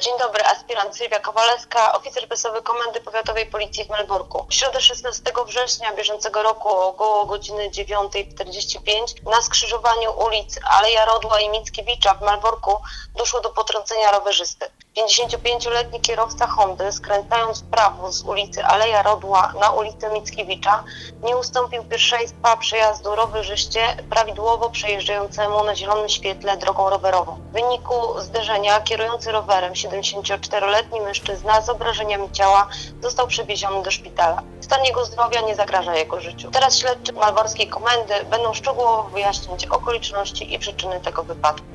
dobry, aspirant Sylwia Kowalewska, oficer prasowy Komendy Powiatowej Policji w Melborku. W środę 16 września bieżącego roku około godziny 9.45 na skrzyżowaniu ulic Aleja Rodła i Mickiewicza w Melborku doszło do potrącenia rowerzysty. 55-letni kierowca Hondy, skręcając w prawo z ulicy Aleja Rodła na ulicę Mickiewicza, nie ustąpił pierwszeństwa przejazdu rowerzyście prawidłowo przejeżdżającemu na zielonym świetle drogą rowerową. W wyniku zderzenia kierujący rowerem 74-letni mężczyzna z obrażeniami ciała został przewieziony do szpitala. Stan jego zdrowia nie zagraża jego życiu. Teraz śledczy malborskiej komendy będą szczegółowo wyjaśniać okoliczności i przyczyny tego wypadku.